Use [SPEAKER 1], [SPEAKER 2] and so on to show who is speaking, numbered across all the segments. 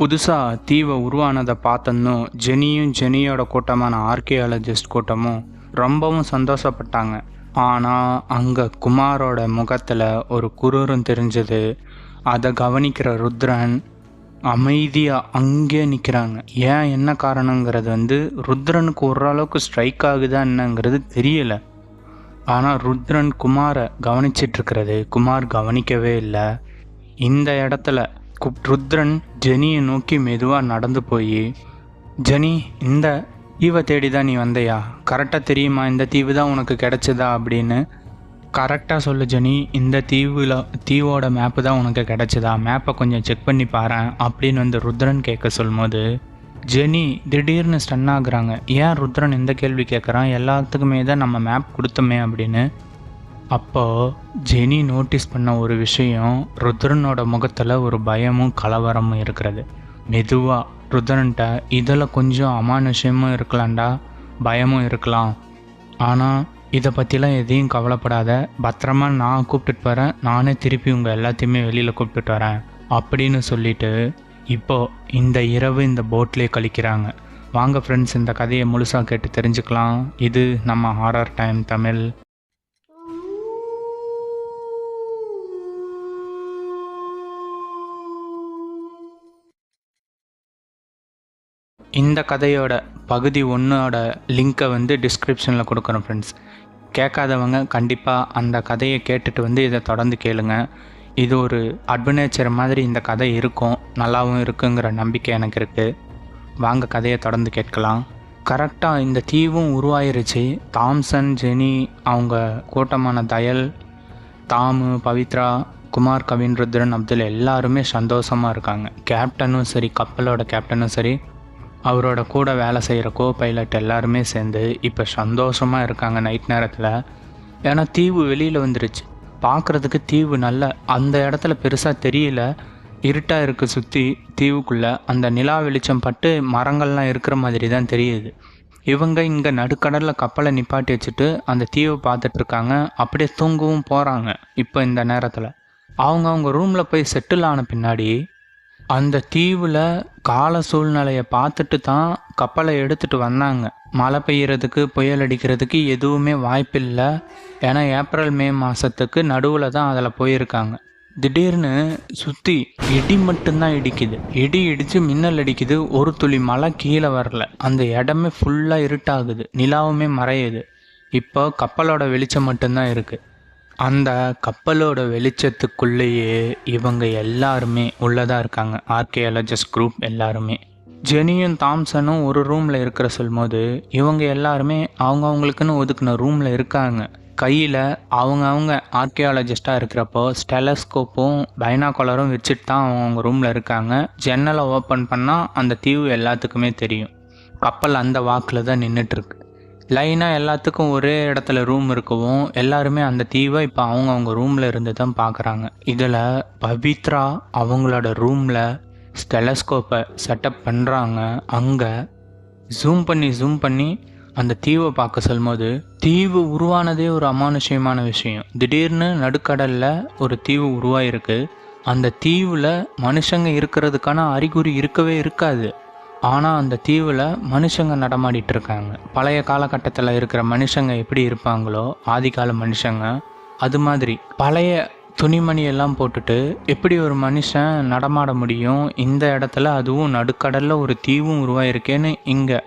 [SPEAKER 1] புதுசாக தீவை உருவானதை பார்த்ததும் ஜெனியும் ஜெனியோட கூட்டமான ஆர்கியாலஜிஸ்ட் கூட்டமும் ரொம்பவும் சந்தோஷப்பட்டாங்க. ஆனால் அங்கே குமாரோட முகத்தில் ஒரு குரூரம் தெரிஞ்சது. அதை கவனிக்கிற ருத்ரன் அமைதியாக அங்கே நிற்கிறாங்க ஏன் என்ன காரணங்கிறது வந்து ருத்ரனுக்கு ஓரளவுக்கு ஸ்ட்ரைக் ஆகுதா என்னங்கிறது தெரியலை. ஆனால் ருத்ரன் குமாரை கவனிச்சிட்ருக்கிறது குமார் கவனிக்கவே இல்லை. இந்த இடத்துல ருத்ரன் ஜெனியை நோக்கி மெதுவாக நடந்து போய் ஜெனி இந்த தீவை தேடி தான் நீ வந்தையா? கரெக்டாக தெரியுமா? இந்த தீவு தான் உனக்கு கிடைச்சதா? அப்படின்னு. கரெக்டாக சொல்லு ஜெனி இந்த தீவில் தீவோட மேப்பு தான் உனக்கு கிடைச்சதா? மேப்பை கொஞ்சம் செக் பண்ணி பாரு அப்படின்னு வந்து ருத்ரன் கேட்க சொல்லும்போது ஜெனி திடீர்னு ஸ்டன் ஆகுறாங்க. ஏன் ருத்ரன் இந்த கேள்வி கேட்குறான்? எல்லாத்துக்குமே தான் நம்ம மேப் கொடுத்தோமே அப்படின்னு அப்போ ஜெனி நோட்டீஸ் பண்ண ஒரு விஷயம் ருத்ரனோட முகத்தில் ஒரு பயமும் கலவரமும் இருக்கிறது. மெதுவாக ருத்ரன்ட்ட இதில் கொஞ்சம் அமானுஷ்யமும் இருக்கலாம்டா பயமும் இருக்கலாம். ஆனால் இதை பற்றிலாம் எதையும் கவலைப்படாத. பத்திரமா நான் கூப்பிட்டுட்டு வரேன். நானே திருப்பி உங்கள் எல்லாத்தையுமே வெளியில் கூப்பிட்டுட்டு வரேன். அப்படின்னு சொல்லிட்டு இப்போ இந்த இரவு இந்த போட்லேயே கழிக்கிறாங்க. வாங்க ஃப்ரெண்ட்ஸ் இந்த கதையை முழுசாக கேட்டு தெரிஞ்சுக்கலாம். இது நம்ம ஹாரர் டைம் தமிழ் இந்த கதையோட பகுதி ஒன்றோட லிங்க்கை வந்து டிஸ்கிரிப்ஷனில் கொடுக்குறோம் ஃப்ரெண்ட்ஸ் கேட்காதவங்க கண்டிப்பாக அந்த கதையை கேட்டுட்டு வந்து இதை தொடர்ந்து கேளுங்க. இது ஒரு அட்வென்ச்சர் மாதிரி இந்த கதை இருக்கும் நல்லாவும் இருக்குங்கிற நம்பிக்கை எனக்கு இருக்குது வாங்க கதையை தொடர்ந்து கேட்கலாம். கரெக்டாக இந்த தீவும் உருவாயிருச்சு. தாம்சன் ஜெனி அவங்க கூட்டமான தயல் தாமு பவித்ரா குமார் கவின் ருத்ரன் அப்துல் எல்லாருமே சந்தோஷமாக இருக்காங்க. கேப்டனும் சரி கப்பலோட கேப்டனும் சரி அவரோட கூட வேலை செய்கிற கோ பைலட் எல்லாருமே சேர்ந்து இப்போ சந்தோஷமாக இருக்காங்க நைட் நேரத்தில். ஏன்னா தீவு வெளியில் வந்துருச்சு. பார்க்குறதுக்கு தீவு நல்ல அந்த இடத்துல பெருசாக தெரியல. இருட்டாக இருக்குது சுற்றி தீவுக்குள்ளே. அந்த நிலா வெளிச்சம் பட்டு மரங்கள்லாம் இருக்கிற மாதிரி தான் தெரியுது. இவங்க இங்கே நடுக்கடலில் கப்பலை நிப்பாட்டி வச்சுட்டு அந்த தீவை பார்த்துட்ருக்காங்க அப்படியே தூங்கவும் போகிறாங்க இப்போ இந்த நேரத்தில். அவங்க அவங்க ரூமில் போய் செட்டில் ஆன பின்னாடி அந்த தீவில் கால சூழ்நிலையை பார்த்துட்டு தான் கப்பலை எடுத்துட்டு வந்தாங்க. மழை பெய்யறதுக்கு புயல் அடிக்கிறதுக்கு எதுவுமே வாய்ப்பில்லை. ஏன்னா ஏப்ரல் மே மாதத்துக்கு நடுவில் தான் அதில் போயிருக்காங்க. திடீர்னு சுற்றி இடி மட்டும்தான் இடிக்குது. இடி இடித்து மின்னல் அடிக்குது. ஒரு துளி மழை கீழே வரல. அந்த இடமே ஃபுல்லாக இருட்டாகுது. நிலாவுமே மறையுது. இப்போ கப்பலோட வெளிச்சம் மட்டும்தான் இருக்குது அந்த கப்பலோட வெளிச்சத்துக்குள்ளேயே இவங்க எல்லாருமே உள்ளதாக இருக்காங்க. ஆர்கியாலஜிஸ்ட் குரூப் எல்லாருமே. ஜெனியும் தாம்சனும் ஒரு ரூமில் இருக்கிற சொல்லும்போது இவங்க எல்லாருமே அவங்கவுங்களுக்குன்னு ஒதுக்கின ஒதுக்குன ரூமில் இருக்காங்க. கையில் அவங்க அவங்க ஆர்கியாலஜிஸ்டாக இருக்கிறப்போ ஸ்டெலஸ்கோப்பும் பைனாகுலரும் வச்சுட்டு தான் அவங்கவுங்க ரூமில் இருக்காங்க. ஜன்னலை ஓப்பன் பண்ணால் அந்த தீவு எல்லாத்துக்குமே தெரியும். கப்பல் அந்த வாக்கில் தான் நின்றுட்டுருக்கு லைனாக எல்லாத்துக்கும் ஒரே இடத்துல ரூம் இருக்கவும் எல்லாருமே அந்த தீவை இப்போ அவங்க அவங்க ரூமில் இருந்து தான் பார்க்குறாங்க இதில் பவித்ரா அவங்களோட ரூமில் ஸ்டெலஸ்கோப்பை செட்டப் பண்ணுறாங்க அங்கே ஜூம் பண்ணி ஜூம் பண்ணி அந்த தீவை பார்க்க சொல்லும்போது தீவு உருவானதே ஒரு அமானுஷ்யமான விஷயம். திடீர்னு நடுக்கடலில் ஒரு தீவு உருவாயிருக்கு. அந்த தீவில் மனுஷங்க இருக்கிறதுக்கான அறிகுறி இருக்கவே இருக்காது. ஆனால் அந்த தீவில் மனுஷங்க நடமாடிட்டு இருக்காங்க பழைய காலகட்டத்தில் இருக்கிற மனுஷங்க எப்படி இருப்பாங்களோ ஆதிகால மனுஷங்க அது மாதிரி. பழைய துணிமணி எல்லாம் போட்டுட்டு எப்படி ஒரு மனுஷன் நடமாட முடியும் இந்த இடத்துல அதுவும் நடுக்கடலில் ஒரு தீவும் உருவாயிருக்கேன்னு இங்கே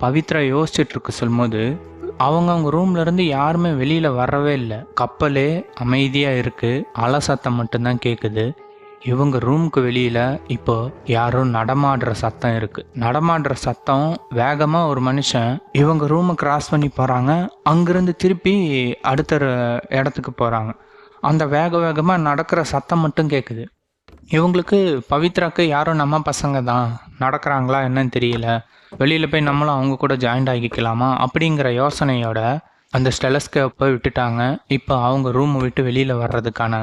[SPEAKER 1] பவித்ரா யோசிச்சுட்டு இருக்க சொல்லும்போது அவங்கவுங்க ரூம்லேருந்து யாருமே வெளியில் வரவே இல்லை. கப்பலே அமைதியாக இருக்குது அலை சத்தம் மட்டும்தான் கேட்குது இவங்க ரூமுக்கு வெளியில இப்போ யாரோ நடமாடுற சத்தம் இருக்கு. நடமாடுற சத்தம் வேகமா ஒரு மனுஷன் இவங்க ரூமை கிராஸ் பண்ணி போறாங்க. அங்கிருந்து திருப்பி அடுத்த இடத்துக்கு போறாங்க. அந்த வேக வேகமா நடக்கிற சத்தம் மட்டும் கேட்குது இவங்களுக்கு பவித்ராக்கு யாரும் நம்ம பசங்க தான். நடக்கிறாங்களா என்னன்னு தெரியல. வெளியில் போய் நம்மளும் அவங்க கூட ஜாயிண்ட் ஆகிக்கலாமா அப்படிங்கிற யோசனையோட அந்த ஸ்டெலஸ்கேப்பை விட்டுட்டாங்க. இப்போ அவங்க ரூமை விட்டு வெளியில் வர்றதுக்கான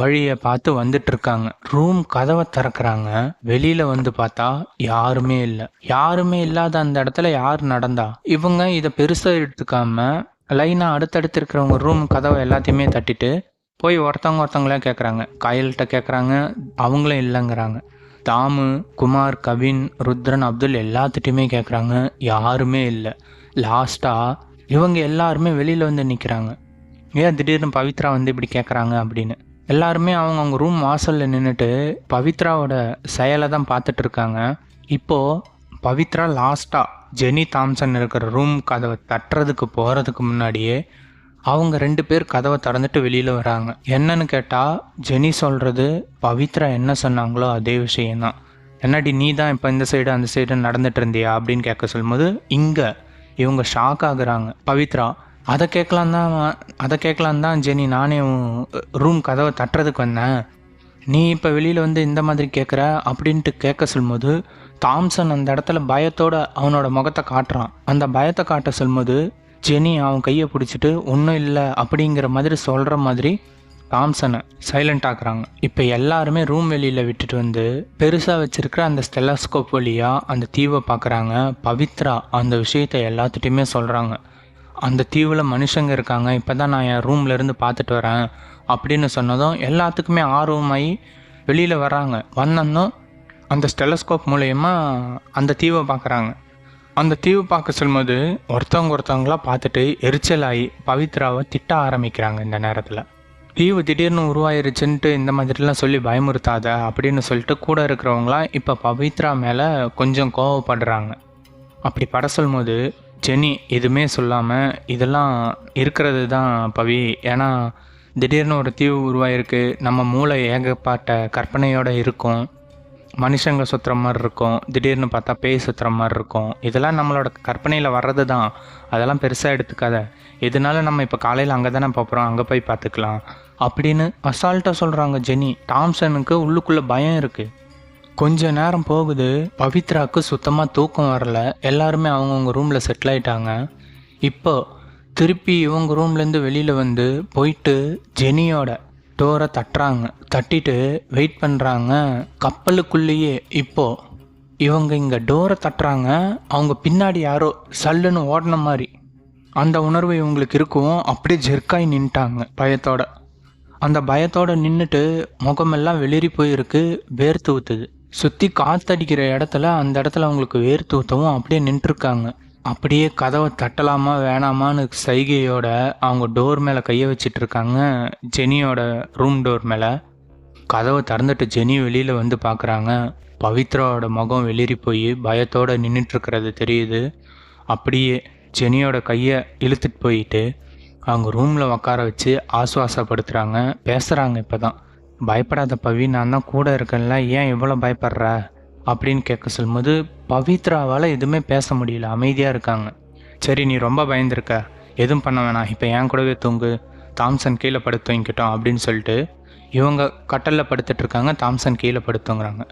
[SPEAKER 1] வழியை பார்த்து வந்துட்டு இருக்காங்க ரூம் கதவை திறக்கிறாங்க. வெளியில வந்து பார்த்தா யாருமே இல்லை. யாருமே இல்லாத அந்த இடத்துல யார் நடந்தா? இவங்க இதை பெருசா எடுத்துக்காம லைனா அடுத்தடுத்து இருக்கிறவங்க ரூம் கதவை எல்லாத்தையுமே தட்டிட்டு போய் ஒருத்தவங்க ஒருத்தவங்களே கேட்குறாங்க காயல்கிட்ட கேட்குறாங்க அவங்களும் இல்லைங்கிறாங்க. தாமு குமார் கவின் ருத்ரன் அப்துல் எல்லாத்துட்டையுமே கேட்குறாங்க யாருமே இல்லை. லாஸ்ட்டாக இவங்க எல்லாருமே வெளியில் வந்து நிற்கிறாங்க ஏன் திடீர்னு பவித்ரா வந்து இப்படி கேட்குறாங்க அப்படின்னு. எல்லாருமே அவங்க அவங்க ரூம் வாசலில் நின்றுட்டு பவித்ராவோட செயலை தான் பார்த்துட்டு இருக்காங்க. இப்போது பவித்ரா லாஸ்ட்டாக ஜெனி தாம்சன் இருக்கிற ரூம் கதவை தட்டுறதுக்கு போகிறதுக்கு முன்னாடியே அவங்க ரெண்டு பேர் கதவை திறந்துட்டு வெளியில் வராங்க. என்னன்னு கேட்டால் ஜெனி சொல்கிறது பவித்ரா என்ன சொன்னாங்களோ அதே விஷயம்தான் என்னடி நீ தான் இப்போ இந்த சைடு அந்த சைடு நடந்துட்டு இருந்தியா அப்படின்னு கேட்க சொல்லும்போது இங்கே இவங்க ஷாக் ஆகுறாங்க. பவித்ரா அதை கேட்கலாம் தான் அதை கேட்கலாம் தான் ஜெனி. நானே ரூம் கதவை தட்டுறதுக்கு வந்தேன். நீ இப்போ வெளியில் வந்து இந்த மாதிரி கேட்குற அப்படின்ட்டு கேட்க சொல்லும்போது தாம்சன் அந்த இடத்துல பயத்தோட அவனோட முகத்தை காட்டுறான். அந்த பயத்தை காட்ட சொல்லும்போது ஜெனி அவன் கையை பிடிச்சிட்டு ஒன்றும் இல்லை அப்படிங்கிற மாதிரி சொல்கிற மாதிரி தாம்சனை சைலண்ட் ஆக்குறாங்க. இப்போ எல்லாருமே ரூம் வெளியில் விட்டுட்டு வந்து பெருசாக வச்சுருக்கிற அந்த ஸ்டெலாஸ்கோப் வழியாக அந்த தீவை பார்க்குறாங்க பவித்ரா அந்த விஷயத்தை எல்லாத்துட்டையுமே சொல்கிறாங்க அந்த தீவில் மனுஷங்க இருக்காங்க இப்போ தான் நான் என் ரூம்லேருந்து பார்த்துட்டு வரேன் அப்படின்னு சொன்னதும் எல்லாத்துக்குமே ஆர்வமாகி வெளியில் வராங்க வந்தோம் அந்த ஸ்டெலஸ்கோப் மூலயமா அந்த தீவை பார்க்குறாங்க. அந்த தீவு பார்க்க சொல்லும்போது ஒருத்தவங்க ஒருத்தவங்களாம் பார்த்துட்டு எரிச்சலாகி பவித்ராவை திட்ட ஆரம்பிக்கிறாங்க இந்த நேரத்தில். தீவு திடீர்னு உருவாயிருச்சுன்ட்டு இந்த மாதிரிலாம் சொல்லி பயமுறுத்தாத அப்படின்னு சொல்லிட்டு கூட இருக்கிறவங்களாம் இப்போ பவித்ரா மேலே கொஞ்சம் கோவப்படுறாங்க. அப்படி பட சொல்லும்போது ஜெனி எதுவுமே சொல்லாமல் இதெல்லாம் இருக்கிறது தான் பவி. ஏன்னா திடீர்னு ஒரு தீவு உருவாயிருக்கு. நம்ம மூளை ஏகப்பட்ட கற்பனையோடு இருக்கும். மனுஷங்க சுற்றுற மாதிரி இருக்கும். திடீர்னு பார்த்தா பேய் சுற்றுற மாதிரி இருக்கும். இதெல்லாம் நம்மளோட கற்பனையில் வர்றது தான். அதெல்லாம் பெருசாக எடுத்துக்காத. இதனால நம்ம இப்போ காலையில் அங்கே தானே பார்க்குறோம் அங்கே போய் பார்த்துக்கலாம். அப்படின்னு அசால்ட்டாக சொல்கிறாங்க ஜெனி டாம்சனுக்கு உள்ளுக்குள்ளே பயம் இருக்குது கொஞ்ச நேரம் போகுது பவித்ராவுக்கு சுத்தமாக தூக்கம் வரல. எல்லாருமே அவங்கவுங்க ரூமில் செட்டில் ஆயிட்டாங்க. இப்போ திருப்பி இவங்க ரூம்லேருந்து வெளியில் வந்து போயிட்டு ஜெனியோட டோரை தட்டுறாங்க. தட்டிட்டு வெயிட் பண்ணுறாங்க கப்பலுக்குள்ளேயே இப்போ இவங்க இங்கே டோரை தட்டுறாங்க. அவங்க பின்னாடி யாரோ சல்லுன்னு ஓடின மாதிரி. அந்த உணர்வு இவங்களுக்கு இருக்கும். அப்படியே ஜெர்க்காய் நின்ட்டாங்க பயத்தோட. அந்த பயத்தோடு நின்றுட்டு முகமெல்லாம் வெளிரி போயிருக்கு வேர்த்து ஊற்றுது சுற்றி காத்தடிக்கிற இடத்துல அந்த இடத்துல அவங்களுக்கு வேர்த்து ஊற்றவும் அப்படியே நின்றுருக்காங்க. அப்படியே கதவை தட்டலாமா வேணாமான்னு சைகையோட அவங்க டோர் மேலே கையை வச்சிட்டு இருக்காங்க ஜெனியோட ரூம் டோர் மேலே. கதவை திறந்துட்டு ஜெனி வெளியில் வந்து பார்க்குறாங்க பவித்ராவோட முகம் வெளிரி போய் பயத்தோடு நின்றுட்டு இருக்கிறது தெரியுது. அப்படியே ஜெனியோட கையை இழுத்துட்டு போயிட்டு அவங்க ரூமில் உட்கார வச்சு ஆசுவாசப்படுத்துகிறாங்க பேசுகிறாங்க இப்போ தான் பயப்படாத பவி நான் தான் கூட இருக்கேன்ல ஏன் இவ்வளோ பயப்படுற? அப்படின்னு கேட்க சொல்லும்போது பவித்ராவால் எதுவுமே பேச முடியல அமைதியாக இருக்காங்க. சரி நீ ரொம்ப பயந்துருக்க. எதுவும் பண்ண வேணாம். இப்போ என் கூடவே தூங்கு. தாம்சன் கீழே படுத்து தூங்கிக்கிட்டோம் அப்படின்னு சொல்லிட்டு இவங்க கட்டலில் படுத்துட்டு இருக்காங்க. தாம்சன் கீழே படுத்துங்கிறாங்க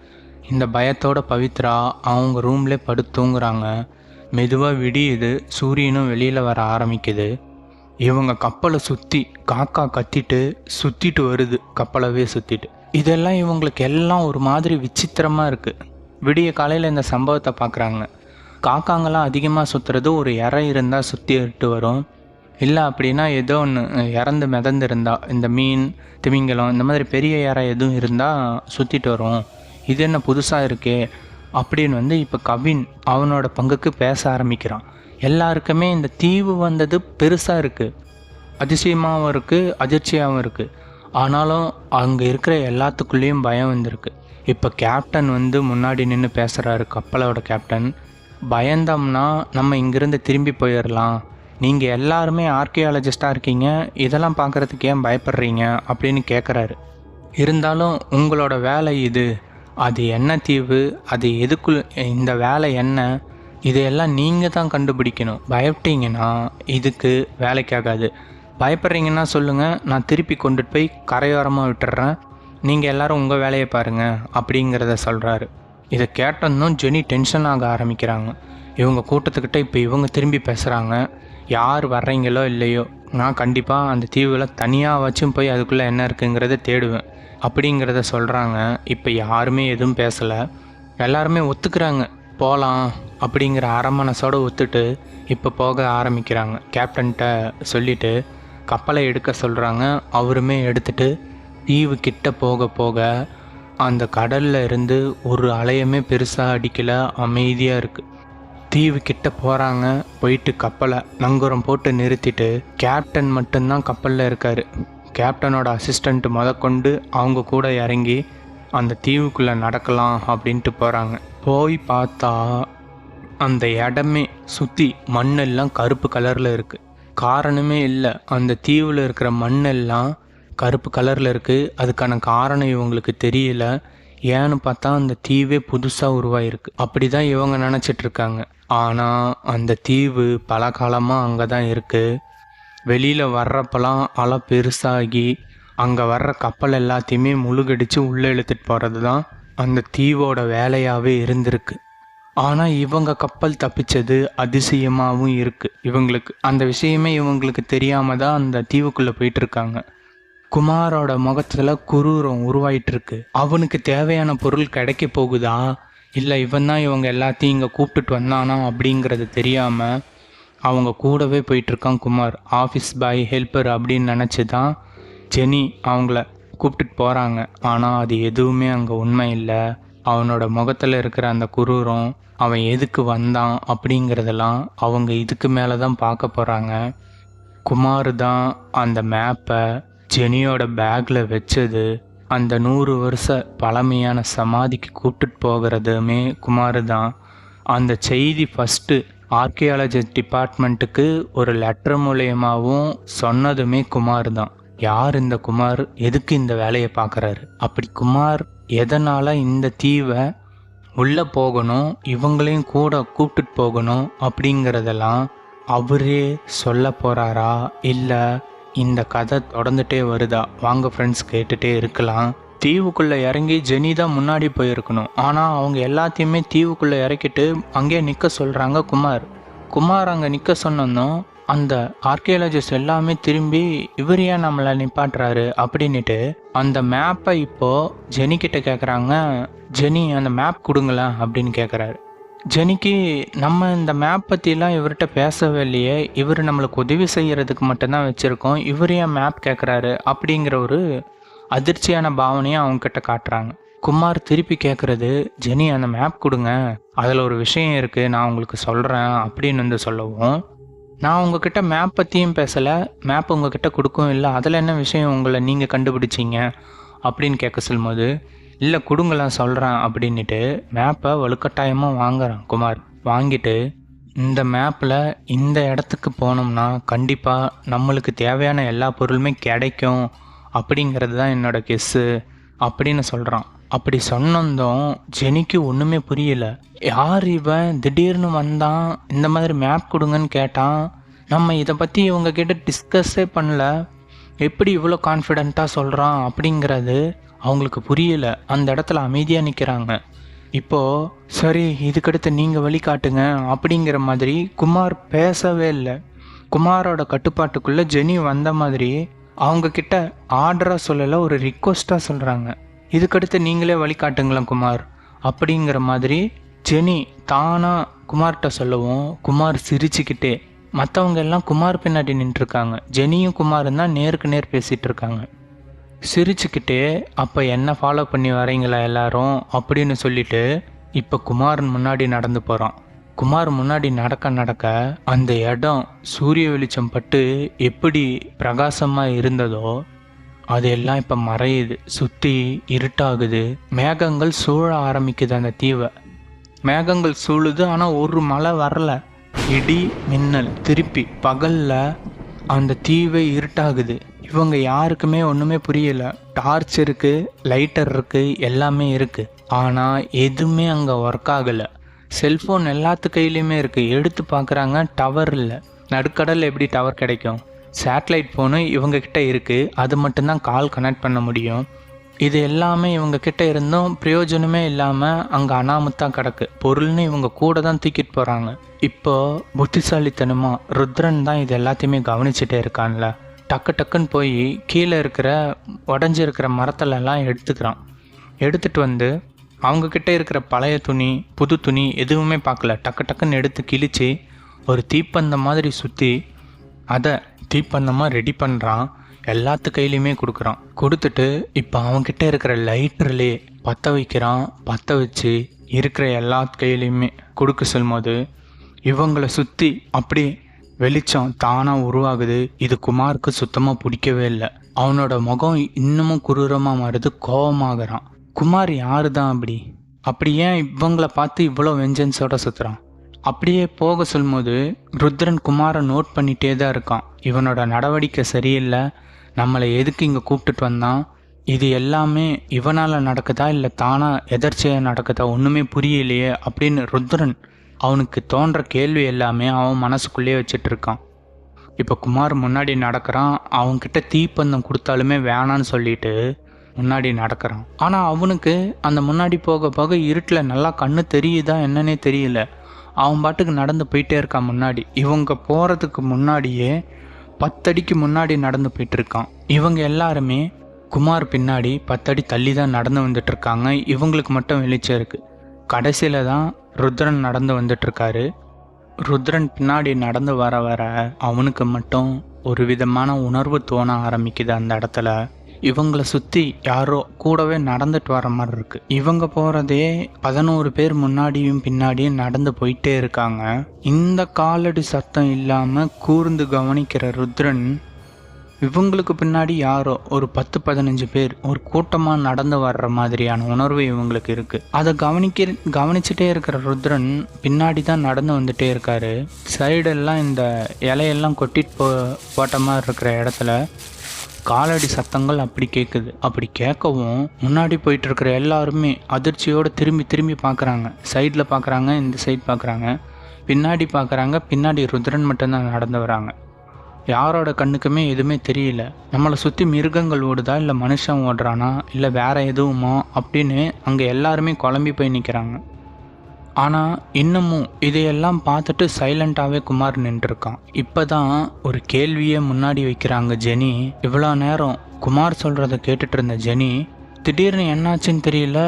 [SPEAKER 1] இந்த பயத்தோட பவித்ரா அவங்க ரூம்லே படுத்துங்கிறாங்க மெதுவாக விடியுது. சூரியனும் வெளியில் வர ஆரம்பிக்குது. இவங்க கப்பலை சுற்றி காக்கா கத்திட்டு சுற்றிட்டு வருது கப்பலவே சுற்றிட்டு இதெல்லாம் இவங்களுக்கு எல்லாம் ஒரு மாதிரி விசித்திரமாக இருக்குது விடிய காலையில் இந்த சம்பவத்தை பார்க்குறாங்க காக்காங்கெல்லாம் அதிகமாக சுற்றுறது ஒரு இறை இருந்தால் சுற்றிட்டு வரும். இல்லை அப்படின்னா ஏதோ ஒன்று இறந்து மிதந்து இருந்தால் இந்த மீன் திமிங்கலம் இந்த மாதிரி பெரிய இறை எதுவும் இருந்தால் சுற்றிட்டு வரும். இது என்ன புதுசாக இருக்கே அப்படின்னு வந்து இப்போ கவின் அவனோட பங்குக்கு பேச ஆரம்பிக்கிறான். எல்லாருக்குமே இந்த தீவு வந்தது பெருசாக இருக்குது அதிசயமாகவும் இருக்குது அதிர்ச்சியாகவும் இருக்குது ஆனாலும் அங்கே இருக்கிற எல்லாத்துக்குள்ளேயும் பயம் வந்திருக்கு. இப்போ கேப்டன் வந்து முன்னாடி நின்று பேசுகிறாரு கப்பலோட கேப்டன் பயந்தோம்னா நம்ம இங்கேருந்து திரும்பி போயிடலாம். நீங்கள் எல்லாருமே ஆர்கியாலஜிஸ்டாக இருக்கீங்க இதெல்லாம் பார்க்குறதுக்கு ஏன் பயப்படுறீங்க? அப்படின்னு கேட்குறாரு இருந்தாலும் உங்களோட வேலை இது. அது என்ன தீவு? அது எதுக்குள் இந்த வேலை என்ன? இதையெல்லாம் நீங்கள் தான் கண்டுபிடிக்கணும். பயப்பட்டீங்கன்னா இதுக்கு வேலைக்காகாது. பயப்படுறீங்கன்னா சொல்லுங்கள் நான் திருப்பி கொண்டுட்டு போய் கரையோரமாக விட்டுறேன். நீங்கள் எல்லாரும் உங்கள் வேலையை பாருங்கள் அப்படிங்கிறத சொல்கிறாரு இதை கேட்டதும் ஜெனி டென்ஷன் ஆக ஆரம்பிக்கிறாங்க. இவங்க கூட்டத்துக்கிட்ட இப்போ இவங்க திரும்பி பேசுகிறாங்க யார் வர்றீங்களோ இல்லையோ நான் கண்டிப்பாக அந்த தீவுகளை தனியாக வச்சும் போய் அதுக்குள்ளே என்ன இருக்குங்கிறத தேடுவேன். அப்படிங்கிறத சொல்கிறாங்க இப்போ யாருமே எதுவும் பேசலை. எல்லாருமே ஒத்துக்கிறாங்க. போகலாம் அப்படிங்கிற அரமனசோட ஒத்துட்டு இப்போ போக ஆரம்பிக்கிறாங்க. கேப்டன்கிட்ட சொல்லிவிட்டு கப்பலை எடுக்க சொல்கிறாங்க அவருமே எடுத்துட்டு தீவு கிட்ட போக போக அந்த கடல்ல இருந்து ஒரு அலையுமே பெருசாக அடிக்கலை அமைதியாக இருக்குது தீவு கிட்ட போகிறாங்க போயிட்டு கப்பலை நங்கூரம் போட்டு நிறுத்திட்டு கேப்டன் மட்டும்தான் கப்பலில் இருக்கார். கேப்டனோட அசிஸ்டண்ட் முதற்கொண்டு அவங்க கூட இறங்கி அந்த தீவுக்குள்ளே நடக்கலாம் அப்படின்ட்டு போகிறாங்க போய் பார்த்தா அந்த இடமே சுற்றி மண்ணெல்லாம் கருப்பு கலரில் இருக்குது காரணமே இல்லை. அந்த தீவில் இருக்கிற மண்ணெல்லாம் கருப்பு கலரில் இருக்குது அதுக்கான காரணம் இவங்களுக்கு தெரியல. ஏன்னு பார்த்தா அந்த தீவே புதுசாக உருவாயிருக்கு. அப்படி தான் இவங்க நினச்சிட்டு இருக்காங்க ஆனால் அந்த தீவு பல காலமாக அங்கே தான் இருக்குது வெளியில் வர்றப்பெல்லாம் அலை பெருசாகி அங்கே வர்ற கப்பல் எல்லாத்தையுமே முழுகடிச்சு உள்ளே இழுத்துட்டு போகிறது தான் அந்த தீவோட வேலையாகவே இருந்திருக்கு. ஆனால் இவங்க கப்பல் தப்பிச்சது அதிசயமாகவும் இருக்குது இவங்களுக்கு அந்த விஷயமே இவங்களுக்கு தெரியாமல் தான் அந்த தீவுக்குள்ளே போயிட்டுருக்காங்க. குமாரோட முகத்தில் குரூரம் உருவாயிட்டிருக்கு. அவனுக்கு தேவையான பொருள் கிடைக்க போகுதா? இல்லை இவன் தான் இவங்க எல்லாத்தையும் இங்கே கூப்பிட்டுட்டு வந்தானா அப்படிங்கிறது தெரியாமல் அவங்க கூடவே போயிட்டுருக்கான் குமார். ஆஃபீஸ் பாய் ஹெல்ப்பர் அப்படின்னு நினச்சி தான் ஜெனி அவங்கள கூப்பிட்டுட்டு போகிறாங்க ஆனால் அது எதுவுமே அங்கே உண்மை இல்லை. அவனோட முகத்தில் இருக்கிற அந்த குரூரம் அவன் எதுக்கு வந்தான் அப்படிங்கிறதெல்லாம் அவங்க இதுக்கு மேலே தான் பார்க்க போகிறாங்க குமார் தான் அந்த மேப்பை ஜெனியோட பேக்கில் வச்சது. அந்த நூறு வருஷ பழமையான சமாதிக்கு கூப்பிட்டு போகிறதுமே குமார் தான். அந்த செய்தி ஃபஸ்ட்டு ஆர்கியாலஜி டிபார்ட்மெண்ட்டுக்கு ஒரு லெட்டர் மூலயமாவும் சொன்னதுமே குமார் தான். யார் இந்த குமார்? எதுக்கு இந்த வேலையை பார்க்குறாரு? அப்படி குமார் எதனால் இந்த தீவை உள்ளே போகணும் இவங்களையும் கூட கூப்பிட்டுட்டு போகணும் அப்படிங்கிறதெல்லாம் அவரே சொல்ல போகிறாரா இல்லை இந்த கதை தொடர்ந்துட்டே வருதா? வாங்க ஃப்ரெண்ட்ஸ் கேட்டுகிட்டே இருக்கலாம். தீவுக்குள்ளே இறங்கி ஜெனி தான் முன்னாடி போயிருக்கணும். ஆனால் அவங்க எல்லாத்தையுமே தீவுக்குள்ளே இறக்கிட்டு அங்கேயே நிற்க சொல்கிறாங்க குமார். குமார் அங்கே நிற்க சொன்னதும் அந்த ஆர்கியாலஜிஸ்ட் எல்லாமே திரும்பி இவர் ஏன் நம்மளை நிப்பாட்டுறாரு? அப்படின்னுட்டு அந்த மேப்பை இப்போ ஜெனி கிட்ட கேட்குறாங்க ஜெனி அந்த மேப் கொடுங்களேன் அப்படின்னு கேட்குறாரு ஜெனிக்கு நம்ம இந்த மேப் பற்றிலாம் இவர்கிட்ட பேசவே இல்லையே. இவர் நம்மளுக்கு உதவி செய்கிறதுக்கு மட்டும்தான் வச்சுருக்கோம். இவர் ஏன் மேப் கேட்குறாரு அப்படிங்கிற ஒரு அதிர்ச்சியான பாவனையை அவங்கக்கிட்ட காட்டுறாங்க. குமார் திருப்பி கேட்குறது ஜெனி அந்த மேப் கொடுங்க. அதில் ஒரு விஷயம் இருக்குது நான் உங்களுக்கு சொல்கிறேன் அப்படின்னு வந்து சொல்லவும் நான் உங்ககிட்ட மேப் பற்றியும் பேசலை. மேப் உங்ககிட்ட கொடுக்கவும் இல்லை. அதில் என்ன விஷயம் உங்களை நீங்கள் கண்டுபிடிச்சிங்க? அப்படின்னு கேட்க சொல்லும்போது இல்லை கொடுங்களேன் சொல்கிறேன் அப்படின்ட்டு மேப்பை வலுக்கட்டாயமாக வாங்குறான் குமார். வாங்கிட்டு இந்த மேப்பில் இந்த இடத்துக்கு போனோம்னா கண்டிப்பாக நம்மளுக்கு தேவையான எல்லா பொருளுமே கிடைக்கும் அப்படிங்கிறது தான் என்னோட கெஸ்ஸு அப்படின்னு சொல்கிறான் அப்படி சொன்னதும் ஜெனிக்கு ஒன்றுமே புரியல. யார் இவன்? திடீர்னு வந்தான். இந்த மாதிரி மேப் கொடுங்கன்னு கேட்டான். நம்ம இதை பற்றி இவங்க கிட்ட டிஸ்கஸே பண்ணல. எப்படி இவ்வளோ கான்ஃபிடெண்ட்டாக சொல்கிறான் அப்படிங்கிறது அவங்களுக்கு புரியல. அந்த இடத்துல அமைதியாக நிற்கிறாங்க இப்போது சரி இதுக்கடுத்து நீங்கள் வழிகாட்டுங்க அப்படிங்கிற மாதிரி குமார் பேசவே இல்லை. குமாரோட கட்டுப்பாட்டுக்குள்ளே ஜெனி வந்த மாதிரி அவங்க கிட்ட ஆர்டராக சொல்லலை ஒரு ரிக்வஸ்ட்டாக சொல்கிறாங்க இதுக்கடுத்து நீங்களே வழிகாட்டுங்களேன் குமார். அப்படிங்கிற மாதிரி ஜெனி தானாக குமார்கிட்ட சொல்லவும் குமார் சிரிச்சுக்கிட்டே மற்றவங்க எல்லாம் குமார் பின்னாடி நின்றுருக்காங்க. ஜெனியும் குமாரும் தான் நேருக்கு நேர் பேசிகிட்டு இருக்காங்க சிரிச்சுக்கிட்டே அப்போ என்ன ஃபாலோ பண்ணி வரீங்களா எல்லாரும்? அப்படின்னு சொல்லிட்டு இப்போ குமார் முன்னாடி நடந்து போகிறான் குமார் முன்னாடி நடக்க நடக்க அந்த இடம் சூரிய வெளிச்சம் பட்டு எப்படி பிரகாசமாக இருந்ததோ அது எல்லாம் இப்போ மறையுது சுற்றி இருட்டாகுது. மேகங்கள் சூழ ஆரம்பிக்குது அந்த தீவை. மேகங்கள் சூழுது ஆனால் ஒரு மழை வரல. இடி மின்னல் திருப்பி பகலில் அந்த தீவை இருட்டாகுது. இவங்க யாருக்குமே ஒன்றுமே புரியலை. டார்ச் இருக்குது லைட்டர் இருக்குது எல்லாமே இருக்குது ஆனால் எதுவுமே அங்கே ஒர்க் ஆகலை. செல்ஃபோன் எல்லாத்து கையிலையுமே இருக்குது எடுத்து பார்க்குறாங்க டவர் இல்லை. நடுக்கடலில் எப்படி டவர் கிடைக்கும்? சேட்டலைட் ஃபோனு இவங்கக்கிட்ட இருக்குது அது மட்டும்தான் கால் கனெக்ட் பண்ண முடியும். இது எல்லாமே இவங்க கிட்ட இருந்தும் பிரயோஜனமே இல்லாமல் அங்கே அனாமத்தான் கிடக்கு. பொருள்னு இவங்க கூட தான் தூக்கிட்டு போகிறாங்க இப்போ புத்திசாலித்தனமாக ருத்ரன் தான் இது எல்லாத்தையுமே கவனிச்சுட்டே இருக்கான்ல. டக்கு டக்குன்னு போய் கீழே இருக்கிற உடஞ்சிருக்கிற மரத்துலலாம் எடுத்துக்கிறான். எடுத்துகிட்டு வந்து அவங்கக்கிட்ட இருக்கிற பழைய துணி புது துணி எதுவுமே பார்க்கல. டக்கு டக்குன்னு எடுத்து கிழிச்சு ஒரு தீப்பந்த மாதிரி சுற்றி அதை தீப்பந்தமாக ரெடி பண்ணுறான் எல்லாத்து கையிலையுமே கொடுக்குறான். கொடுத்துட்டு இப்போ அவன்கிட்ட இருக்கிற லைட்டர்லே பற்ற வைக்கிறான். பற்ற வச்சு இருக்கிற எல்லா கையிலையுமே கொடுக்க சொல்லும்போது இவங்களை சுற்றி அப்படியே வெளிச்சம் தானாக உருவாகுது. இது குமாருக்கு சுத்தமாக பிடிக்கவே இல்லை. அவனோட முகம் இன்னமும் குரூரமாக மாறுது கோபமாகறான் குமார் யாரு தான் அப்படி? அப்படி ஏன் இவங்களை பார்த்து இவ்வளோ வெஞ்சன்ஸோட சுற்றுறான் அப்படியே போக சொல்லும்போது ருத்ரன் குமாரை நோட் பண்ணிகிட்டே தான் இருக்கான். இவனோட நடவடிக்கை சரியில்லை. நம்மளை எதுக்கு இங்கே கூப்பிட்டுட்டு வந்தான்? இது எல்லாமே இவனால் நடக்குதா இல்லை தானாக எதர்ச்சியாக நடக்குதா ஒன்றுமே புரியலையே அப்படின்னு ருத்ரன் அவனுக்கு தோன்ற கேள்வி எல்லாமே அவன் மனசுக்குள்ளேயே வச்சிட்டு இருக்கான். இப்போ குமார் முன்னாடி நடக்கிறான். அவன்கிட்ட தீப்பந்தம் கொடுத்தாலுமே வேணான்னு சொல்லிட்டு முன்னாடி நடக்கிறான். ஆனால் அவனுக்கு அந்த முன்னாடி போக போக இருட்டில் நல்லா கண்ணு தெரியுதா என்னன்னே தெரியல. அவன் பாட்டுக்கு நடந்து போயிட்டே இருக்கான் முன்னாடி. இவங்க போகிறதுக்கு முன்னாடியே பத்தடிக்கு முன்னாடி நடந்து போயிட்டு இருக்கான் இவங்க எல்லாருமே குமார் பின்னாடி பத்தடி தள்ளி தான் நடந்து வந்துட்டுருக்காங்க. இவங்களுக்கு மட்டும் வெளிச்சம் இருக்குது கடைசியில் தான் ருத்ரன் நடந்து வந்துட்டுருக்காரு. ருத்ரன் பின்னாடி நடந்து வர வர அவனுக்கு மட்டும் ஒரு விதமான உணர்வு தோண ஆரம்பிக்குது அந்த இடத்துல. இவங்களை சுற்றி யாரோ கூடவே நடந்துட்டு வர மாதிரி இருக்கு. இவங்க போகிறதே பதினோரு பேர் முன்னாடியும் பின்னாடியும் நடந்து போயிட்டே இருக்காங்க. இந்த காலடி சத்தம் இல்லாமல் கூர்ந்து கவனிக்கிற ருத்ரன் இவங்களுக்கு பின்னாடி யாரோ ஒரு பத்து பதினஞ்சு பேர் ஒரு கூட்டமாக நடந்து வர்ற மாதிரியான உணர்வு இவங்களுக்கு இருக்குது அதை கவனிக்க கவனிச்சுட்டே இருக்கிற ருத்ரன் பின்னாடி தான் நடந்து வந்துட்டே இருக்காரு. சைடெல்லாம் இந்த இலையெல்லாம் கொட்டிட்டு போ போட்ட மாதிரி இருக்கிற இடத்துல காலடி சத்தங்கள் அப்படி கேட்குது அப்படி கேட்கவும் முன்னாடி போயிட்டு இருக்கிற எல்லாருமே அதிர்ச்சியோடு திரும்பி திரும்பி பார்க்குறாங்க சைடில் பார்க்குறாங்க இந்த சைடு பார்க்குறாங்க பின்னாடி பார்க்குறாங்க பின்னாடி ருத்ரன் மட்டும்தான் நடந்து வராங்க. யாரோட கண்ணுக்குமே எதுவுமே தெரியல. நம்மளை சுற்றி மிருகங்கள் ஓடுதா இல்லை மனுஷன் ஓடுறானா இல்லை வேற எதுவுமா அப்படின்னு அங்கே எல்லாருமே குழம்பி போய் நிற்கிறாங்க ஆனால் இன்னமும் இதையெல்லாம் பார்த்துட்டு சைலண்ட்டாகவே குமார் நின்றுருக்கான். இப்போ தான் ஒரு கேள்வியே முன்னாடி வைக்கிறாங்க ஜெனி. இவ்வளோ நேரம் குமார் சொல்கிறத கேட்டுட்டு இருந்த ஜெனி திடீர்னு என்னாச்சுன்னு தெரியல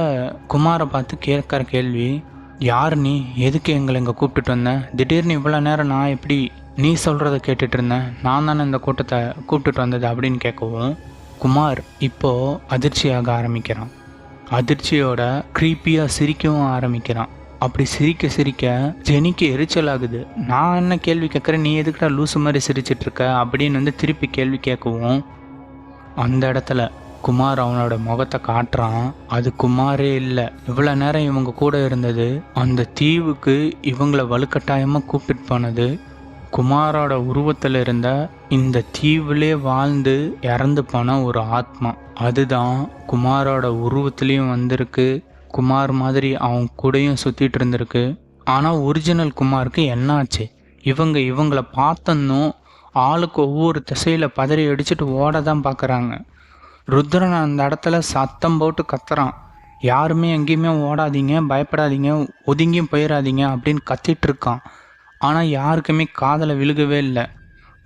[SPEAKER 1] குமாரை பார்த்து கேட்குற கேள்வி யார் நீ? எதுக்கு எங்களை இங்கே கூப்பிட்டுட்டு வந்தேன் திடீர்னு இவ்வளோ நேரம் நான் எப்படி நீ சொல்கிறத கேட்டுட்டு இருந்தேன்? நான் தானே இந்த கூட்டத்தை கூப்பிட்டுட்டு வந்தது? அப்படின்னு கேட்கவும் குமார் இப்போது அதிர்ச்சியாக ஆரம்பிக்கிறான். அதிர்ச்சியோட க்ரீப்பியாக சிரிக்கவும் ஆரம்பிக்கிறான். அப்படி சிரிக்க சிரிக்க ஜெனிக்கு எரிச்சல் ஆகுது. நான் என்ன கேள்வி கேட்குறேன்? நீ எதுக்குடா லூசு மாதிரி சிரிச்சிட்டு இருக்க? அப்படின்னு வந்து திருப்பி கேள்வி கேட்கவும் அந்த இடத்துல குமார் அவனோட முகத்தை காட்டுறான். அது குமாரே இல்லை. இவ்வளோ நேரம் இவங்க கூட இருந்தது. அந்த தீவுக்கு இவங்கள வலுக்கட்டாயமாக கூப்பிட்டு போனது குமாரோட உருவத்தில் இருந்த இந்த தீவிலே வாழ்ந்து இறந்து போன ஒரு ஆத்மா. அதுதான் குமாரோட உருவத்துலேயும் வந்திருக்கு. குமார் மாதிரி அவன் கூடயும் சுற்றிட்டு இருந்திருக்கு. ஆனால் ஒரிஜினல் குமாருக்கு என்னாச்சு இவங்க இவங்கள பார்த்தனும் ஆளுக்கு ஒவ்வொரு திசையில் பதறி அடிச்சுட்டு ஓட தான் பார்க்குறாங்க ருத்ரன் அந்த இடத்துல சத்தம் போட்டு கத்துறான். யாருமே எங்கேயுமே ஓடாதீங்க பயப்படாதீங்க ஒதுங்கியும் போயிடாதீங்க அப்படின்னு கத்திட்டு இருக்கான். ஆனால் யாருக்குமே காதலை விழுகவே இல்லை.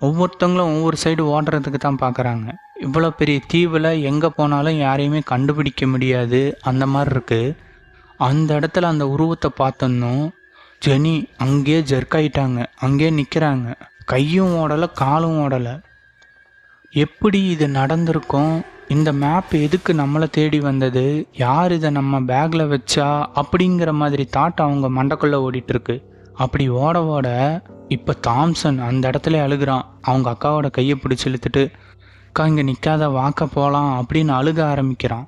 [SPEAKER 1] ஒவ்வொருத்தவங்களும் ஒவ்வொரு சைடு ஓடுறதுக்கு தான் பார்க்குறாங்க. இவ்வளோ பெரிய தீவில் எங்கே போனாலும் யாரையுமே கண்டுபிடிக்க முடியாது. அந்த மாதிரி இருக்குது அந்த இடத்துல அந்த உருவத்தை பார்த்தோன்னும் ஜெனி அங்கேயே ஜெர்க்காயிட்டாங்க அங்கேயே நிற்கிறாங்க கையும் ஓடலை காலும் ஓடலை. எப்படி இது நடந்திருக்கும்? இந்த மேப் எதுக்கு நம்மளை தேடி வந்தது? யார் இதை நம்ம பேக்கில் வச்சா? அப்படிங்கிற மாதிரி தாட் அவங்க மண்டக்குள்ளே ஓடிட்டுருக்கு அப்படி ஓட ஓட இப்போ தாம்சன் அந்த இடத்துல அழுகிறான். அவங்க அக்காவோட கையை பிடிச்சி இழுத்துட்டு அக்கா இங்கே நிற்காத வாக்க போகலாம் அப்படின்னு அழுக ஆரம்பிக்கிறான்.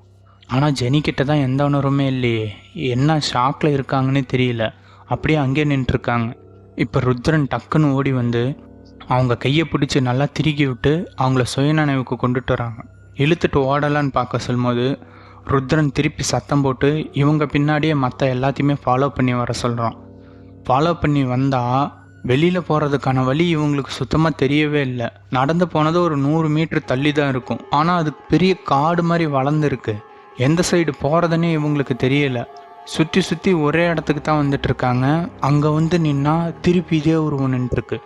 [SPEAKER 1] ஆனால் ஜெனிக்கிட்ட தான் எந்த உணர்வுமே இல்லையே. என்ன ஷாக்கில் இருக்காங்கன்னே தெரியல. அப்படியே அங்கேயே நின்றுருக்காங்க இப்போ ருத்ரன் டக்குன்னு ஓடி வந்து அவங்க கையை பிடிச்சி நல்லா திருகி விட்டு அவங்கள சுயநினைவுக்கு கொண்டுட்டு வராங்க. இழுத்துட்டு ஓடலான்னு பார்க்க சொல்லும்போது ருத்ரன் திருப்பி சத்தம் போட்டு இவங்க பின்னாடியே மற்ற எல்லாத்தையுமே ஃபாலோ பண்ணி வர சொல்கிறான் ஃபாலோ பண்ணி வந்தால் வெளியில் போகிறதுக்கான வழி இவங்களுக்கு சுத்தமாக தெரியவே இல்லை. நடந்து போனது ஒரு நூறு மீட்டர் தள்ளி தான் இருக்கும். ஆனால் அது பெரிய காடு மாதிரி வளர்ந்துருக்கு. எந்த சைடு போகிறதுனே இவங்களுக்கு தெரியலை. சுற்றி சுற்றி ஒரே இடத்துக்கு தான் வந்துட்டுருக்காங்க அங்கே வந்து நின்னா திருப்பி இதே உருவம் நின்றுருக்கு.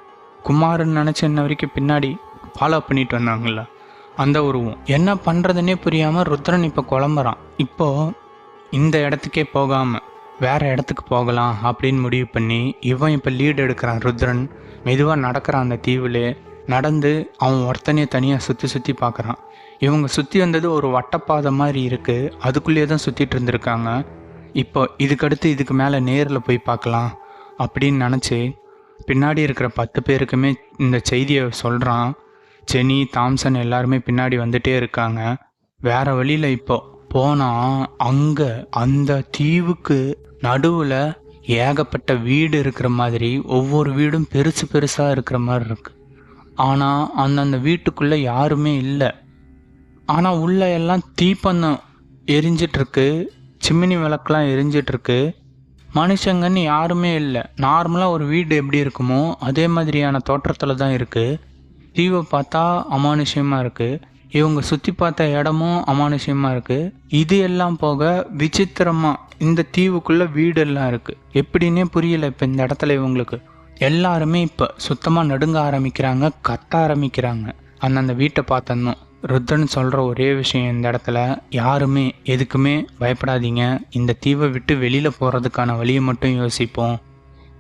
[SPEAKER 1] குமாரன் நினச்ச இன்ன வரைக்கும் பின்னாடி ஃபாலோ பண்ணிட்டு வந்தாங்கள்ல அந்த உருவம் என்ன பண்ணுறதுனே புரியாமல் ருத்ரன் இப்போ குழம்புறான். இப்போது இந்த இடத்துக்கே போகாமல் வேற இடத்துக்கு போகலாம் அப்படின்னு முடிவு பண்ணி இவன் இப்போ லீடு எடுக்கிறான் ருத்ரன். மெதுவாக நடக்கிறான் அந்த தீவில். நடந்து அவன் ஒருத்தனையே தனியாக சுற்றி சுற்றி பார்க்குறான் இவங்க சுற்றி வந்தது ஒரு வட்டப்பாதை மாதிரி இருக்குது அதுக்குள்ளேயே தான் சுற்றிட்டு இருந்திருக்காங்க. இப்போ இதுக்கடுத்து இதுக்கு மேலே நேரில் போய் பார்க்கலாம் அப்படின்னு நினச்சி பின்னாடி இருக்கிற பத்து பேருக்குமே இந்த செய்தியை சொல்கிறான் ஜெனி தாம்சன் எல்லாருமே பின்னாடி வந்துகிட்டே இருக்காங்க. வேறு வழியில் இப்போது போனால் அங்கே அந்த தீவுக்கு நடுவில் ஏகப்பட்ட வீடு இருக்கிற மாதிரி ஒவ்வொரு வீடும் பெருசு பெருசாக இருக்கிற மாதிரி இருக்கு. ஆனால் அந்தந்த வீட்டுக்குள்ளே யாருமே இல்லை. ஆனால் உள்ள எல்லாம் தீப்பந்தம் எரிஞ்சிட்ருக்கு சிம்மினி விளக்கெலாம் எரிஞ்சிட்ருக்கு. மனுஷங்கன்னு யாருமே இல்லை. நார்மலாக ஒரு வீடு எப்படி இருக்குமோ அதே மாதிரியான தோற்றத்தில் தான் இருக்குது தீவை பார்த்தா அமானுஷ்யமாக இருக்குது இவங்க சுற்றி பார்த்த இடமும் அமானுஷ்யமாக இருக்குது இது எல்லாம் போக விசித்திரமாக இந்த தீவுக்குள்ளே வீடெல்லாம் இருக்குது எப்படின்னே புரியல இப்போ இந்த இடத்துல இவங்களுக்கு. எல்லாருமே இப்போ சுத்தமாக நடுங்க ஆரம்பிக்கிறாங்க கத்த ஆரம்பிக்கிறாங்க. அந்தந்த வீட்டை பார்த்தனும் ருத்ரன் சொல்கிற ஒரே விஷயம் இந்த இடத்துல யாருமே எதுக்குமே பயப்படாதீங்க. இந்த தீவை விட்டு வெளியில் போகிறதுக்கான வழியை மட்டும் யோசிப்போம்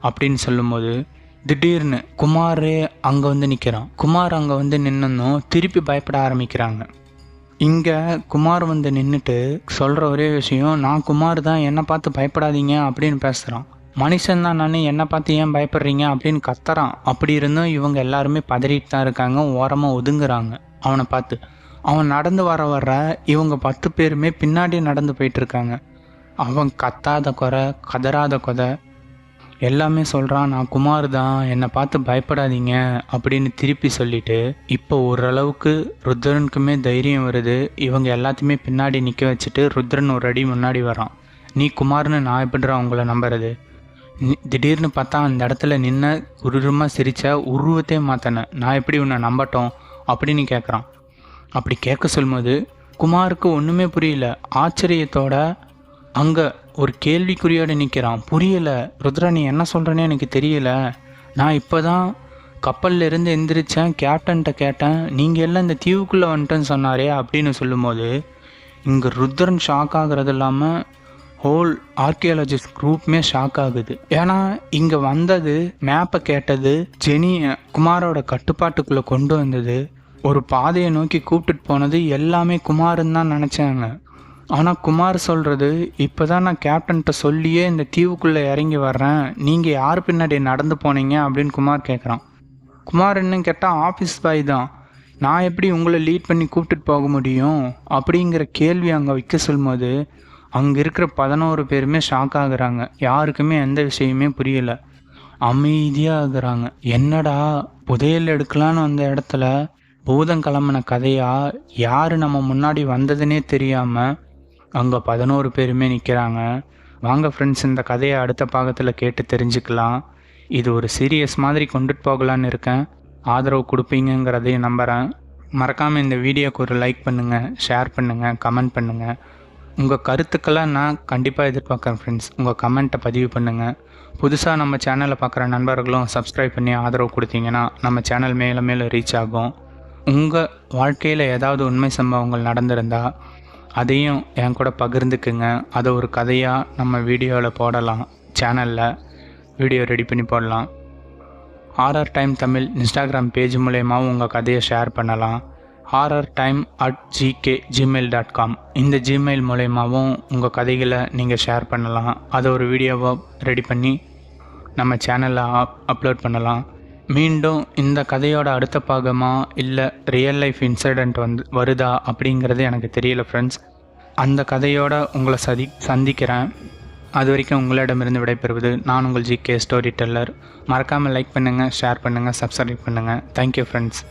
[SPEAKER 1] அப்படின்னு சொல்லும்போது திடீர்னு குமார் அங்கே வந்து நிற்கிறான் குமார் அங்கே வந்து நின்னதும் திருப்பி பயப்பட ஆரம்பிக்கிறாங்க. இங்கே குமார் வந்து நின்றுட்டு சொல்கிற ஒரே விஷயம் நான் குமார் தான் என்னை பார்த்து பயப்படாதீங்க அப்படின்னு பேசுகிறான் மனுஷன் தான் நான் என்னை பார்த்து ஏன் பயப்படுறீங்க? அப்படின்னு கத்துறான். அப்படி இருந்தும் இவங்க எல்லாருமே பதறிட்டு தான் இருக்காங்க. ஓரமாக ஒதுங்குறாங்க. அவனை பார்த்து அவன் நடந்து வர வர இவங்க பத்து பேருமே பின்னாடி நடந்து போயிட்டு இருக்காங்க. அவன் கத்தாத குறை கதறாத கொதை எல்லாமே சொல்கிறான் நான் குமார் தான் என்னை பார்த்து பயப்படாதீங்க அப்படின்னு திருப்பி சொல்லிட்டு இப்போ ஓரளவுக்கு ருத்ரனுக்குமே தைரியம் வருது. இவங்க எல்லாத்தையுமே பின்னாடி நிற்க வச்சுட்டு ருத்ரன் ஒரு அடி முன்னாடி வரான். நீ குமார்னு நான் எப்படிறா உங்களை நம்புறது? திடீர்னு பார்த்தா அந்த இடத்துல நின்ன உருவமாக சிரிச்ச உருவத்தையே மாற்றினேன் நான் எப்படி உன்னை நம்பட்டோம்? அப்படின்னு கேட்குறான் அப்படி கேட்க சொல்லும்போது குமாருக்கு ஒன்றுமே புரியல. ஆச்சரியத்தோட அங்கே ஒரு கேள்விக்குறியோடு நிற்கிறான் புரியல. ருத்ரா நீ என்ன சொல்கிறேன்னு எனக்கு தெரியல. நான் இப்போ தான் கப்பல்லேருந்து எந்திரிச்சேன். கேப்டன்கிட்ட கேட்டேன். நீங்கள் எல்லாம் இந்த தீவுக்குள்ளே வந்துட்டேன்னு சொன்னாரே அப்படின்னு சொல்லும்போது இங்கே ருத்ரன் ஷாக் ஆகுறது இல்லாமல் ஹோல் ஆர்கியாலஜிஸ்ட் குரூப்புமே ஷாக் ஆகுது. ஏன்னா இங்கே வந்தது மேப்பை கேட்டது ஜெனியை குமாரோட கட்டுப்பாட்டுக்குள்ளே கொண்டு வந்தது ஒரு பாதையை நோக்கி கூப்பிட்டுட்டு போனது எல்லாமே குமாருன்னு தான் நினச்சாங்க. ஆனால் குமார் சொல்கிறது இப்போ தான் நான் கேப்டன்கிட்ட சொல்லியே இந்த தீவுக்குள்ளே இறங்கி வர்றேன். நீங்கள் யார் பின்னாடி நடந்து போனீங்க? அப்படின்னு குமார் கேட்குறான் குமார் என்னன்னு கேட்டால் ஆஃபீஸ் பாய் தான். நான் எப்படி உங்களை லீட் பண்ணி கூப்பிட்டுட்டு போக முடியும்? அப்படிங்கிற கேள்வி அங்கே வைக்க சொல்லும்போது அங்கே இருக்கிற பதினோரு பேருமே ஷாக் ஆகுறாங்க. யாருக்குமே எந்த விஷயமே புரியலை. அமைதியாக ஆகுறாங்க. என்னடா புதையல் எடுக்கலான்னு வந்த இடத்துல பூதம் கிளம்பின கதையாக யார் நம்ம முன்னாடி வந்ததுன்னே தெரியாமல் அங்கே பதினோரு பேருமே நிற்கிறாங்க வாங்க ஃப்ரெண்ட்ஸ் இந்த கதையை அடுத்த பாகத்தில் கேட்டு தெரிஞ்சுக்கலாம். இது ஒரு சீரியஸ் மாதிரி கொண்டுட்டு போகலான்னு இருக்கேன். ஆதரவு கொடுப்பீங்கங்கிறதையும் நம்புகிறேன் மறக்காமல் இந்த வீடியோக்கு ஒரு லைக் பண்ணுங்கள் ஷேர் பண்ணுங்கள் கமெண்ட் பண்ணுங்கள் உங்கள் கருத்துக்கெல்லாம் நான் கண்டிப்பாக எதிர்பார்க்குறேன் ஃப்ரெண்ட்ஸ் உங்கள் கமெண்ட்டை பதிவு பண்ணுங்கள் புதுசாக நம்ம சேனலை பார்க்குற நண்பர்களும் சப்ஸ்கிரைப் பண்ணி ஆதரவு கொடுத்தீங்கன்னா நம்ம சேனல் மேலே மேலே ரீச் ஆகும். உங்கள் வாழ்க்கையில் ஏதாவது உண்மை சம்பவங்கள் நடந்திருந்தால் அதையும் என் கூட பகிர்ந்துக்குங்க. அதை ஒரு கதையாக நம்ம வீடியோவில் போடலாம். சேனலில் வீடியோ ரெடி பண்ணி போடலாம். RR time Tamil Instagram page மூலயமாவும் உங்கள் கதையை ஷேர் பண்ணலாம். RR time at GK Gmail dot com. இந்த ஜிமெயில் மூலயமாவும் உங்கள் கதைகளை நீங்கள் ஷேர் பண்ணலாம். அதை ஒரு வீடியோவாக ரெடி பண்ணி நம்ம சேனலில் அப் அப்லோட் பண்ணலாம். மீண்டும் இந்த கதையோட அடுத்த பாகமா இல்லை ரியல் லைஃப் இன்சிடெண்ட் வந்து வருதா அப்படிங்கிறது எனக்கு தெரியல ஃப்ரெண்ட்ஸ் அந்த கதையோட உங்களை சதி சந்திக்கிறேன். அது வரைக்கும் உங்களிடமிருந்து விடைபெறுவது நான் உங்கள் ஜிகே ஸ்டோரி டெல்லர் மறக்காமல் லைக் பண்ணுங்கள் ஷேர் பண்ணுங்கள் சப்ஸ்கிரைப் பண்ணுங்கள் தேங்க்யூ ஃப்ரெண்ட்ஸ்